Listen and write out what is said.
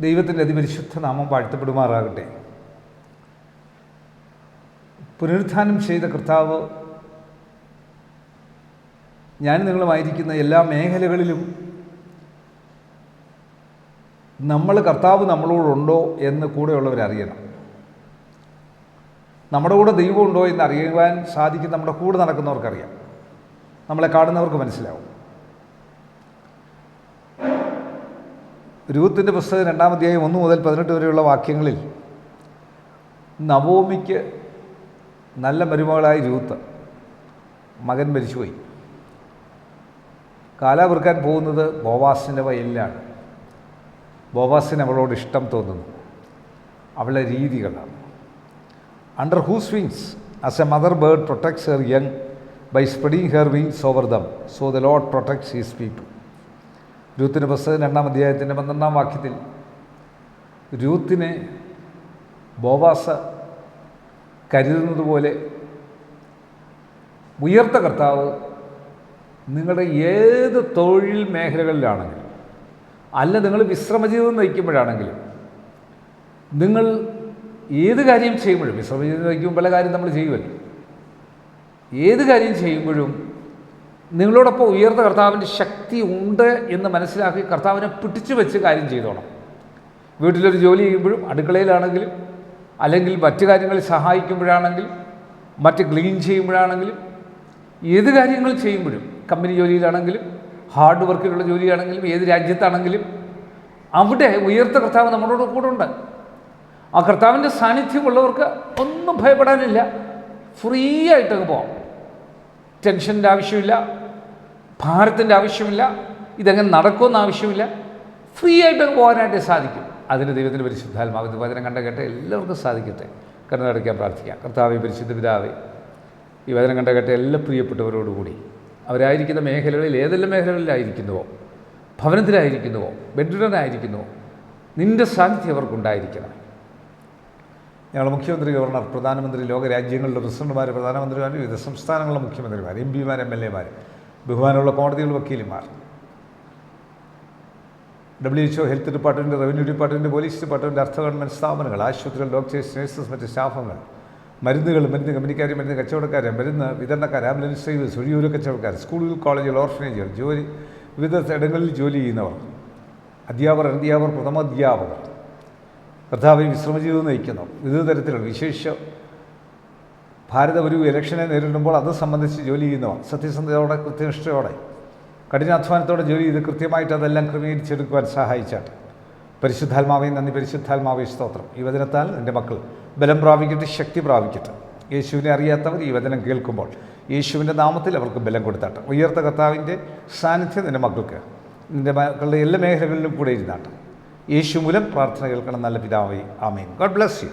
ദൈവത്തിന്റെ അതിപരിശുദ്ധ നാമം വാഴ്ത്തപ്പെടുമാറാകട്ടെ. പുനരുത്ഥാനം ചെയ്ത കർത്താവ് ഞാൻ നിങ്ങളുമായിരിക്കുന്ന എല്ലാ മേഖലകളിലും നമ്മൾ കർത്താവ് നമ്മളോടുണ്ടോ എന്ന് കൂടെയുള്ളവരറിയണം നമ്മുടെ കൂടെ ദൈവമുണ്ടോ എന്ന് അറിയുവാൻ സാധിക്കും നമ്മുടെ കൂടെ നടക്കുന്നവർക്കറിയാം. നമ്മളെ കാണുന്നവർക്ക് മനസ്സിലാവും. രൂത്തിന്റെ പുസ്തകം രണ്ടാം അധ്യായം ഒന്ന് മുതൽ പതിനെട്ട് വരെയുള്ള വാക്യങ്ങളിൽ നവോമിക്ക് നല്ല മരുമകളായി രൂത്ത് മകൻ മരിച്ചുപോയി. കാലാവൃക്കാൻ പോകുന്നത് ബോവാസിന്റെ വയലിലാണ്. ബോവാസിന് അവളോട് ഇഷ്ടം തോന്നുന്നു. അവളുടെ രീതികളാണ്. Under whose wings as a mother bird protects her young by spreading her wings over them so the lord protects his people രൂത്തിന്റെ പുസ്തകം രണ്ടാം അധ്യായത്തിന്റെ പന്ത്രണ്ടാം വാക്യത്തിൽ രൂത്തിനെ ബോവാസ കരുതുന്നത് പോലെ ഉയർത്ത കർത്താവ് നിങ്ങളുടെ ഏത് തൊഴിൽ മേഖലകളിലാണെങ്കിലും അല്ല നിങ്ങൾ വിശ്രമജീവിതം നയിക്കുമ്പോഴാണെങ്കിലും നിങ്ങൾ ഏത് കാര്യം ചെയ്യുമ്പോഴും വിശ്രമജീവിതം നയിക്കുമ്പോൾ പല കാര്യം നമ്മൾ ചെയ്യുമല്ലോ ഏത് കാര്യം ചെയ്യുമ്പോഴും നിങ്ങളോടൊപ്പം ഉയർന്ന കർത്താവിന്റെ ശക്തി ഉണ്ട് എന്ന് മനസ്സിലാക്കി കർത്താവിനെ പിടിച്ചു വെച്ച് കാര്യം ചെയ്തോണം. വീട്ടിലൊരു ജോലി ചെയ്യുമ്പോഴും അടുക്കളയിലാണെങ്കിലും അല്ലെങ്കിൽ മറ്റു കാര്യങ്ങളിൽ സഹായിക്കുമ്പോഴാണെങ്കിലും മറ്റ് ക്ലീൻ ചെയ്യുമ്പോഴാണെങ്കിലും ഏത് കാര്യങ്ങൾ ചെയ്യുമ്പോഴും കമ്പനി ജോലിയിലാണെങ്കിലും ഹാർഡ് വർക്കിലുള്ള ജോലിയാണെങ്കിലും ഏത് രാജ്യത്താണെങ്കിലും അവിടെ ഉയർത്ത കർത്താവ് നമ്മളോട് കൂടെ ഉണ്ട്. ആ കർത്താവിന്റെ സാന്നിധ്യമുള്ളവർക്ക് ഒന്നും ഭയപ്പെടാനില്ല. ഫ്രീ ആയിട്ടങ്ങ് പോകാം ടെൻഷന്റെ ആവശ്യമില്ല. ഭാരത്തിന്റെ ആവശ്യമില്ല ഇതെങ്ങനെ നടക്കുമെന്ന് ആവശ്യമില്ല. ഫ്രീ ആയിട്ട് പോകാനായിട്ട് സാധിക്കും. അതിന് ദൈവത്തിന്റെ പരിശുദ്ധാത്മാവിന്റെ വചനം കണ്ട കേട്ട എല്ലാവർക്കും സാധിക്കട്ടെ. കണ്ണടയ്ക്കാൻ പ്രാർത്ഥിക്കാം. കർത്താവ് പരിശുദ്ധ പിതാവേ ഈ വചനം കണ്ട കേട്ട എല്ലാ പ്രിയപ്പെട്ടവരോടുകൂടി അവരായിരിക്കുന്ന മേഖലകളിൽ ഏതെല്ലാം മേഖലകളിലായിരിക്കുന്നുവോ ഭവനത്തിലായിരിക്കുന്നുവോ ബെഡ്രിഡനായിരിക്കുന്നുവോ നിന്റെ സാന്നിധ്യം അവർക്കുണ്ടായിരിക്കണം. ഞങ്ങൾ മുഖ്യമന്ത്രി ഗവർണർ പ്രധാനമന്ത്രി ലോകരാജ്യങ്ങളിലെ പ്രസിഡന്റുമാർ പ്രധാനമന്ത്രിമാർ വിവിധ സംസ്ഥാനങ്ങളിലെ മുഖ്യമന്ത്രിമാർ എം പിമാർ എം എൽ എമാർ ബഹുമാനമുള്ള കോടതികൾ വക്കീലുമാർ W HO health department revenue department police department അർത്ഥ ഗവൺമെന്റ് സ്ഥാപനങ്ങൾ ആശുപത്രികൾ ഡോക്ടേഴ്സ് നഴ്സസ് മറ്റ് സ്റ്റാഫുകൾ മരുന്നുകൾ മരുന്ന് കമ്പനിക്കാർ മരുന്ന് കച്ചവടക്കാർ മരുന്ന് വിതരണക്കാർ ആംബുലൻസ് ഡ്രൈവേഴ്സ് ഒഴിയൂര കച്ചവടക്കാർ സ്കൂളുകൾ കോളേജുകൾ ഓർഫനേജുകൾ ജോലി വിവിധ ഇടങ്ങളിൽ ജോലി ചെയ്യുന്നവർ അധ്യാപകർ അധ്യാപകർ പ്രഥമാധ്യാപകർ കർത്താവിന് വിശ്രമജീവിതം നയിക്കുന്നു വിവിധ തരത്തിലുള്ള വിശേഷ ഭാരത ഒരു ഇലക്ഷനെ നേരിടുമ്പോൾ അത് സംബന്ധിച്ച് ജോലി ചെയ്യുന്നവർ സത്യസന്ധതയോടെ കൃത്യനിഷ്ഠയോടെ കഠിനാധ്വാനത്തോടെ ജോലി ചെയ്ത് കൃത്യമായിട്ട് അതെല്ലാം ക്രമീകരിച്ചെടുക്കുവാൻ സഹായിച്ചാട്ടെ പരിശുദ്ധാത്മാവേ നന്ദി പരിശുദ്ധാത്മാവേ സ്തോത്രം. ഈ വചനത്താൽ എന്റെ മക്കൾ ബലം പ്രാപിക്കട്ടെ ശക്തി പ്രാപിക്കട്ടെ. യേശുവിനെ അറിയാത്തവർ ഈ വചനം കേൾക്കുമ്പോൾ യേശുവിന്റെ നാമത്തിൽ അവർക്ക് ബലം കൊടുത്താട്ടെ. ഉയർത്ത കർത്താവിന്റെ സാന്നിധ്യം നിന്റെ മക്കൾക്ക് നിന്റെ മക്കളുടെ എല്ലാ മേഖലകളിലും കൂടെ ഇരുന്നാട്ടെ. യേശു മൂലം പ്രാർത്ഥന കേൾക്കണം നല്ല പിതാവേ. ആമേൻ. God bless you.